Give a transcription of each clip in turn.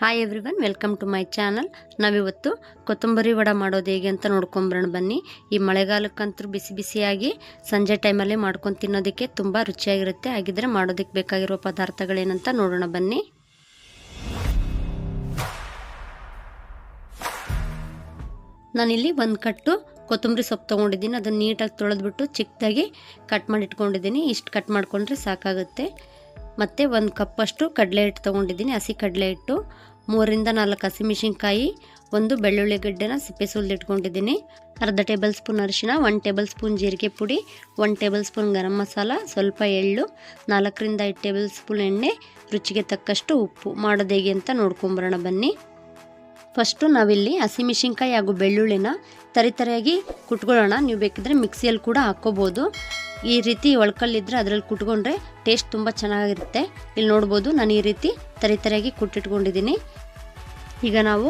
Hi everyone welcome to my channel ನಾವಿವತ್ತು ಕೊತ್ತಂಬರಿ ವಡ ಮಾಡೋದು ಹೇಗೆ ಅಂತ ನೋಡ್ಕೊಂಬರೋಣ ಬನ್ನಿ. ಈ ಮಳೆಗಾಲಕ್ಕಂತೂ ಬಿಸಿ ಬಿಸಿಯಾಗಿ ಸಂಜೆ ಟೈಮಲ್ಲಿ ಮಾಡ್ಕೊಂಡು ತಿನ್ನೋದಕ್ಕೆ ತುಂಬ ರುಚಿಯಾಗಿರುತ್ತೆ. ಹಾಗಿದ್ರೆ ಮಾಡೋದಕ್ಕೆ ಬೇಕಾಗಿರೋ ಪದಾರ್ಥಗಳೇನಂತ ನೋಡೋಣ ಬನ್ನಿ. ನಾನಿಲ್ಲಿ ಒಂದು ಕಟ್ಟು ಕೊತ್ತಂಬರಿ ಸೊಪ್ಪು ತೊಗೊಂಡಿದ್ದೀನಿ. ಅದನ್ನು ನೀಟಾಗಿ ತೊಳೆದ್ಬಿಟ್ಟು ಚಿಕ್ಕದಾಗಿ ಕಟ್ ಮಾಡಿ ಇಟ್ಕೊಂಡಿದ್ದೀನಿ ಇಷ್ಟು ಕಟ್ ಮಾಡಿಕೊಂಡ್ರೆ ಸಾಕಾಗುತ್ತೆ. ಮತ್ತು ಒಂದು ಕಪ್ಪಷ್ಟು ಕಡಲೆ ಹಿಟ್ಟು ತೊಗೊಂಡಿದ್ದೀನಿ. ಹಸಿ ಕಡಲೆ ಹಿಟ್ಟು, ಮೂರರಿಂದ ನಾಲ್ಕು ಹಸಿಮೆಣಸಿನ್ಕಾಯಿ ಒಂದು ಬೆಳ್ಳುಳ್ಳಿ ಗಡ್ಡೆನ ಸಿಪ್ಪೆ ಸುಲಿದಿಟ್ಕೊಂಡಿದ್ದೀನಿ ಅರ್ಧ ಟೇಬಲ್ ಸ್ಪೂನ್ ಅರಿಶಿನ ಒನ್ ಟೇಬಲ್ ಸ್ಪೂನ್ ಜೀರಿಗೆ ಪುಡಿ one tablespoon garam masala, ಸ್ವಲ್ಪ ಎಳ್ಳು, ನಾಲ್ಕರಿಂದ ಐದು ಟೇಬಲ್ ಸ್ಪೂನ್ ಎಣ್ಣೆ, ರುಚಿಗೆ ತಕ್ಕಷ್ಟು ಉಪ್ಪು. ಮಾಡೋದು ಹೇಗೆ ಅಂತ ನೋಡ್ಕೊಂಬರೋಣ ಬನ್ನಿ. ಫಸ್ಟು ನಾವಿಲ್ಲಿ ಹಸಿಮೆಣಸಿನ್ಕಾಯಿ ಹಾಗೂ ಬೆಳ್ಳುಳ್ಳಿನ ತರಿತರಿಯಾಗಿ ಕುಟ್ಕೊಳ್ಳೋಣ. ನೀವು ಬೇಕಿದ್ರೆ ಮಿಕ್ಸಿಯಲ್ಲಿ ಕೂಡ ಹಾಕ್ಕೋಬೋದು. ಈ ರೀತಿ ಒಳ್ಕಲ್ಲಿದ್ರೆ ಅದರಲ್ಲಿ ಕುಟ್ಕೊಂಡ್ರೆ ಟೇಸ್ಟ್ ತುಂಬ ಚೆನ್ನಾಗಿರುತ್ತೆ. ಇಲ್ಲಿ ನೋಡ್ಬೋದು ನಾನು ಈ ರೀತಿ ತರಿತರಿಯಾಗಿ ಕುಟ್ಟಿಟ್ಕೊಂಡಿದ್ದೀನಿ. ಈಗ ನಾವು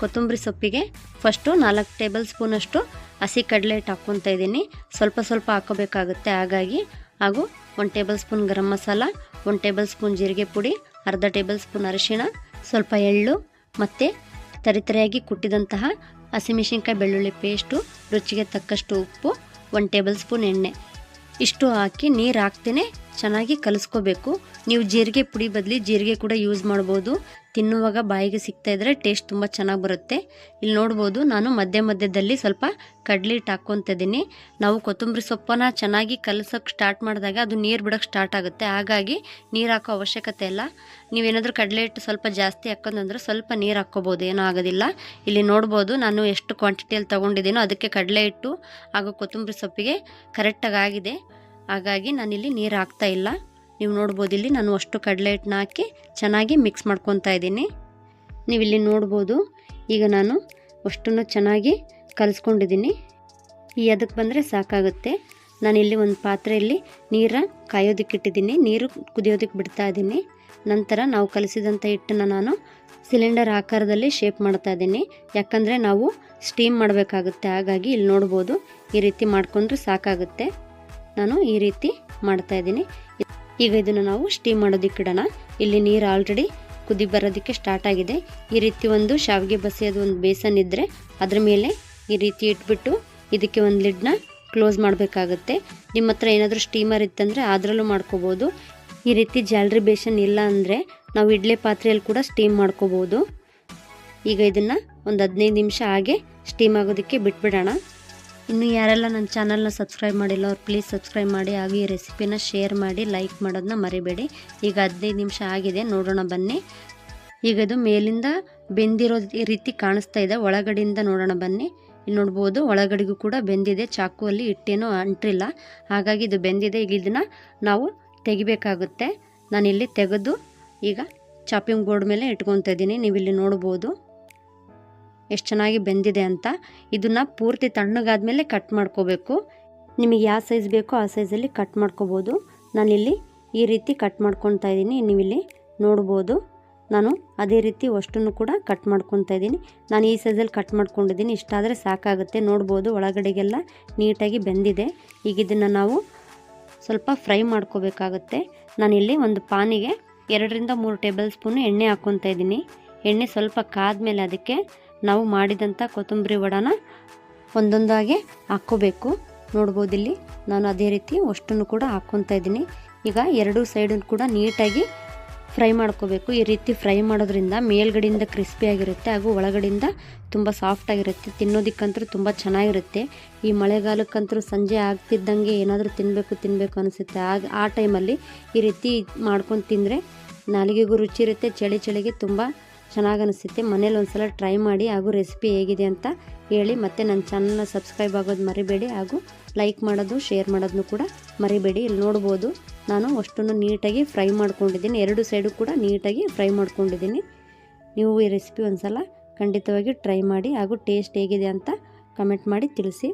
ಕೊತ್ತಂಬರಿ ಸೊಪ್ಪಿಗೆ ಫಸ್ಟು ನಾಲ್ಕು ಟೇಬಲ್ ಸ್ಪೂನಷ್ಟು ಹಸಿ ಕಡಲೆ ಹಿಟ್ಟು ಹಾಕ್ಕೊತಾ ಇದ್ದೀನಿ. ಸ್ವಲ್ಪ ಸ್ವಲ್ಪ ಹಾಕೋಬೇಕಾಗುತ್ತೆ ಹಾಗಾಗಿ. ಹಾಗೂ ಒಂದು ಟೇಬಲ್ ಸ್ಪೂನ್ ಗರಂ ಮಸಾಲ, ಒಂದು ಟೇಬಲ್ ಸ್ಪೂನ್ ಜೀರಿಗೆ ಪುಡಿ, ಅರ್ಧ ಟೇಬಲ್ ಸ್ಪೂನ್ ಅರಿಶಿಣ, ಸ್ವಲ್ಪ ಎಳ್ಳು ಮತ್ತು ತರಿತರಿಯಾಗಿ ಕುಟ್ಟಿದಂತಹ ಹಸಿಮೆಣಸಿನ್ಕಾಯಿ ಬೆಳ್ಳುಳ್ಳಿ ಪೇಸ್ಟು, ರುಚಿಗೆ ತಕ್ಕಷ್ಟು ಉಪ್ಪು, ಒಂದು ಟೇಬಲ್ ಸ್ಪೂನ್ ಎಣ್ಣೆ. ಇಷ್ಟು ಹಾಕಿ ನೀರು ಹಾಕ್ತೇನೆ. ಚೆನ್ನಾಗಿ ಕಲಿಸ್ಕೋಬೇಕು. ನೀವು ಜೀರಿಗೆ ಪುಡಿ ಬದಲಿ ಜೀರಿಗೆ ಕೂಡ ಯೂಸ್ ಮಾಡ್ಬೋದು. ತಿನ್ನುವಾಗ ಬಾಯಿಗೆ ಸಿಗ್ತಾ ಇದ್ದರೆ ಟೇಸ್ಟ್ ತುಂಬ ಚೆನ್ನಾಗಿ ಬರುತ್ತೆ. ಇಲ್ಲಿ ನೋಡ್ಬೋದು, ನಾನು ಮಧ್ಯ ಮಧ್ಯದಲ್ಲಿ ಸ್ವಲ್ಪ ಕಡ್ಲಿ ಹಿಟ್ಟು ಹಾಕ್ಕೊತಿದ್ದೀನಿ ನಾವು ಕೊತ್ತಂಬರಿ ಸೊಪ್ಪನ್ನ ಚೆನ್ನಾಗಿ ಕಲಸೋಕೆ ಸ್ಟಾರ್ಟ್ ಮಾಡಿದಾಗ ಅದು ನೀರು ಬಿಡೋಕ್ಕೆ ಸ್ಟಾರ್ಟ್ ಆಗುತ್ತೆ. ಹಾಗಾಗಿ ನೀರು ಹಾಕೋ ಅವಶ್ಯಕತೆ ಇಲ್ಲ. ನೀವೇನಾದರೂ ಕಡಲೆ ಹಿಟ್ಟು ಸ್ವಲ್ಪ ಜಾಸ್ತಿ ಹಾಕೋದಂದ್ರೆ ಸ್ವಲ್ಪ ನೀರು ಹಾಕ್ಕೋಬೋದು, ಏನೂ ಆಗೋದಿಲ್ಲ. ಇಲ್ಲಿ ನೋಡ್ಬೋದು, ನಾನು ಎಷ್ಟು ಕ್ವಾಂಟಿಟಿಯಲ್ಲಿ ತೊಗೊಂಡಿದ್ದೀನೋ ಅದಕ್ಕೆ ಕಡಲೆ ಹಿಟ್ಟು ಹಾಗೂ ಕೊತ್ತಂಬರಿ ಸೊಪ್ಪಿಗೆ ಕರೆಕ್ಟಾಗಿ ಆಗಿದೆ. ಹಾಗಾಗಿ ನಾನಿಲ್ಲಿ ನೀರು ಹಾಕ್ತಾ ಇಲ್ಲ. ನೀವು ನೋಡ್ಬೋದು ಇಲ್ಲಿ ನಾನು ಅಷ್ಟು ಕಡಲೆ ಹಿಟ್ಟನ್ನ ಹಾಕಿ ಚೆನ್ನಾಗಿ ಮಿಕ್ಸ್ ಮಾಡ್ಕೊತಾ ಇದ್ದೀನಿ. ನೀವಿಲ್ಲಿ ನೋಡ್ಬೋದು, ಈಗ ನಾನು ಅಷ್ಟನ್ನು ಚೆನ್ನಾಗಿ ಕಲಿಸ್ಕೊಂಡಿದ್ದೀನಿ. ಈ ಅದಕ್ಕೆ ಬಂದರೆ ಸಾಕಾಗುತ್ತೆ. ನಾನಿಲ್ಲಿ ಒಂದು ಪಾತ್ರೆಯಲ್ಲಿ ನೀರ ಕಾಯೋದಕ್ಕೆ ಇಟ್ಟಿದ್ದೀನಿ. ನೀರು ಕುದಿಯೋದಕ್ಕೆ ಬಿಡ್ತಾ ಇದ್ದೀನಿ. ನಂತರ ನಾವು ಕಲಿಸಿದಂಥ ಹಿಟ್ಟನ್ನು ನಾನು ಸಿಲಿಂಡರ್ ಆಕಾರದಲ್ಲಿ ಶೇಪ್ ಮಾಡ್ತಾ ಇದ್ದೀನಿ. ಯಾಕಂದರೆ ನಾವು ಸ್ಟೀಮ್ ಮಾಡಬೇಕಾಗುತ್ತೆ. ಹಾಗಾಗಿ ಇಲ್ಲಿ ನೋಡ್ಬೋದು, ಈ ರೀತಿ ಮಾಡಿಕೊಂಡ್ರೆ ಸಾಕಾಗುತ್ತೆ. ನಾನು ಈ ರೀತಿ ಮಾಡ್ತಾ ಇದ್ದೀನಿ. ಈಗ ಇದನ್ನು ನಾವು ಸ್ಟೀಮ್ ಮಾಡೋದಕ್ಕೆ ಇಡೋಣ. ಇಲ್ಲಿ ನೀರು ಆಲ್ರೆಡಿ ಕುದಿ ಬರೋದಕ್ಕೆ ಸ್ಟಾರ್ಟ್ ಆಗಿದೆ. ಈ ರೀತಿ ಒಂದು ಶಾವಿಗೆ ಬಸಿಯೋದು ಒಂದು ಬೇಸನ್ ಇದ್ದರೆ ಅದ್ರ ಮೇಲೆ ಈ ರೀತಿ ಇಟ್ಬಿಟ್ಟು ಇದಕ್ಕೆ ಒಂದು ಲಿಡ್ನ ಕ್ಲೋಸ್ ಮಾಡಬೇಕಾಗುತ್ತೆ. ನಿಮ್ಮ ಹತ್ರ ಏನಾದರೂ ಸ್ಟೀಮರ್ ಇತ್ತಂದರೆ ಅದರಲ್ಲೂ ಮಾಡ್ಕೋಬೋದು. ಈ ರೀತಿ ಜಾಲ್ರಿ ಬೇಸನ್ ಇಲ್ಲ ಅಂದರೆ ನಾವು ಇಡ್ಲಿ ಪಾತ್ರೆಯಲ್ಲಿ ಕೂಡ ಸ್ಟೀಮ್ ಮಾಡ್ಕೋಬೋದು. ಈಗ ಇದನ್ನು ಒಂದು ಹದಿನೈದು ನಿಮಿಷ ಹಾಗೆ ಸ್ಟೀಮ್ ಆಗೋದಕ್ಕೆ ಬಿಟ್ಬಿಡೋಣ. ಇನ್ನು ಯಾರೆಲ್ಲ ನನ್ನ ಚಾನಲ್ನ ಸಬ್ಸ್ಕ್ರೈಬ್ ಮಾಡಿಲ್ಲ ಅವ್ರು ಪ್ಲೀಸ್ ಸಬ್ಸ್ಕ್ರೈಬ್ ಮಾಡಿ, ಹಾಗೆ ಈ ರೆಸಿಪಿನ ಶೇರ್ ಮಾಡಿ, ಲೈಕ್ ಮಾಡೋದನ್ನ ಮರಿಬೇಡಿ. ಈಗ ಹದಿನೈದು ನಿಮಿಷ ಆಗಿದೆ, ನೋಡೋಣ ಬನ್ನಿ. ಈಗ ಇದು ಮೇಲಿಂದ ಬೆಂದಿರೋ ರೀತಿ ಕಾಣಿಸ್ತಾ ಇದೆ, ಒಳಗಡೆಯಿಂದ ನೋಡೋಣ ಬನ್ನಿ. ಇಲ್ಲಿ ನೋಡ್ಬೋದು, ಒಳಗಡೆಗೂ ಕೂಡ ಬೆಂದಿದೆ, ಚಾಕುವಲ್ಲಿ ಹಿಟ್ಟೇನೂ ಅಂಟ್ರಿಲ್ಲ. ಹಾಗಾಗಿ ಇದು ಬೆಂದಿದೆ, ಈಗ ಇದನ್ನು ನಾವು ತೆಗಿಬೇಕಾಗುತ್ತೆ. ನಾನಿಲ್ಲಿ ತೆಗೆದು ಈಗ ಚಾಪಿಂಗ್ ಬೋರ್ಡ್ ಮೇಲೆ ಇಟ್ಕೊತಾ ಇದ್ದೀನಿ ನೀವು ಇಲ್ಲಿ ನೋಡ್ಬೋದು. ಎಷ್ಟು ಚೆನ್ನಾಗಿ ಬೆಂದಿದೆ ಅಂತ ಇದನ್ನು ಪೂರ್ತಿ ತಣ್ಣಗಾದ್ಮೇಲೆ ಕಟ್ ಮಾಡ್ಕೋಬೇಕು. ನಿಮಗೆ ಯಾವ ಸೈಜ್ ಬೇಕೋ ಆ ಸೈಜಲ್ಲಿ ಕಟ್ ಮಾಡ್ಕೋಬೋದು. ನಾನಿಲ್ಲಿ ಈ ರೀತಿ ಕಟ್ ಮಾಡ್ಕೊತಾ ಇದ್ದೀನಿ. ನೀವಿಲ್ಲಿ ನೋಡ್ಬೋದು. ನಾನು ಅದೇ ರೀತಿ ಅಷ್ಟನ್ನು ಕೂಡ ಕಟ್ ಮಾಡ್ಕೊತಾ ಇದ್ದೀನಿ. ನಾನು ಈ ಸೈಜಲ್ಲಿ ಕಟ್ ಮಾಡ್ಕೊಂಡಿದ್ದೀನಿ. ಇಷ್ಟಾದರೆ ಸಾಕಾಗುತ್ತೆ. ನೋಡ್ಬೋದು ಒಳಗಡೆಗೆಲ್ಲ ನೀಟಾಗಿ ಬೆಂದಿದೆ. ಈಗ ಇದನ್ನು ನಾವು ಸ್ವಲ್ಪ ಫ್ರೈ ಮಾಡ್ಕೋಬೇಕಾಗುತ್ತೆ. ನಾನಿಲ್ಲಿ ಒಂದು ಪಾನಿಗೆ ಎರಡರಿಂದ ಮೂರು ಟೇಬಲ್ ಸ್ಪೂನು ಎಣ್ಣೆ ಹಾಕ್ಕೊತಾ ಇದ್ದೀನಿ. ಎಣ್ಣೆ ಸ್ವಲ್ಪ ಕಾದ ಮೇಲೆ ಅದಕ್ಕೆ ನಾವು ಮಾಡಿದಂಥ ಕೊತ್ತಂಬರಿ ವಡಾನ ಒಂದೊಂದಾಗೆ ಹಾಕ್ಕೋಬೇಕು. ನೋಡ್ಬೋದು ಇಲ್ಲಿ ನಾನು ಅದೇ ರೀತಿ ಅಷ್ಟನ್ನು ಕೂಡ ಹಾಕ್ಕೊತಾ ಇದ್ದೀನಿ. ಈಗ ಎರಡೂ ಸೈಡನ್ನು ಕೂಡ ನೀಟಾಗಿ ಫ್ರೈ ಮಾಡ್ಕೋಬೇಕು. ಈ ರೀತಿ ಫ್ರೈ ಮಾಡೋದ್ರಿಂದ ಮೇಲ್ಗಡೆಯಿಂದ ಕ್ರಿಸ್ಪಿಯಾಗಿರುತ್ತೆ ಹಾಗೂ ಒಳಗಡೆಯಿಂದ ತುಂಬ ಸಾಫ್ಟಾಗಿರುತ್ತೆ ತಿನ್ನೋದಕ್ಕಂತೂ ತುಂಬ ಚೆನ್ನಾಗಿರುತ್ತೆ. ಈ ಮಳೆಗಾಲಕ್ಕಂತೂ ಸಂಜೆ ಆಗ್ತಿದ್ದಂಗೆ ಏನಾದರೂ ತಿನ್ನಬೇಕು ತಿನ್ನಬೇಕು ಅನಿಸುತ್ತೆ. ಆಗ, ಆ ಟೈಮಲ್ಲಿ ಈ ರೀತಿ ಮಾಡ್ಕೊಂಡು ತಿಂದರೆ ನಾಲಿಗೆಗೂ ರುಚಿ ಇರುತ್ತೆ, ಚಳಿ ಚಳಿಗೆ ತುಂಬ ಚೆನ್ನಾಗಿ ಅನಿಸುತ್ತೆ ಮನೇಲಿ ಒಂದ್ಸಲ ಟ್ರೈ ಮಾಡಿ ಹಾಗೂ ರೆಸಿಪಿ ಹೇಗಿದೆ ಅಂತ ಹೇಳಿ ಮತ್ತು ನನ್ನ ಚಾನಲ್ನ ಸಬ್ಸ್ಕ್ರೈಬ್ ಆಗೋದು ಮರಿಬೇಡಿ ಹಾಗೂ ಲೈಕ್ ಮಾಡೋದು ಶೇರ್ ಮಾಡೋದನ್ನು ಕೂಡ ಮರಿಬೇಡಿ. ಇಲ್ಲಿ ನೋಡ್ಬೋದು ನಾನು ಅಷ್ಟನ್ನು ನೀಟಾಗಿ ಫ್ರೈ ಮಾಡ್ಕೊಂಡಿದ್ದೀನಿ. ಎರಡು ಸೈಡು ಕೂಡ ನೀಟಾಗಿ ಫ್ರೈ ಮಾಡ್ಕೊಂಡಿದ್ದೀನಿ. ನೀವು ಈ ರೆಸಿಪಿ ಒಂದು ಸಲ ಖಂಡಿತವಾಗಿ ಟ್ರೈ ಮಾಡಿ ಹಾಗೂ ಟೇಸ್ಟ್ ಹೇಗಿದೆ ಅಂತ ಕಮೆಂಟ್ ಮಾಡಿ ತಿಳಿಸಿ.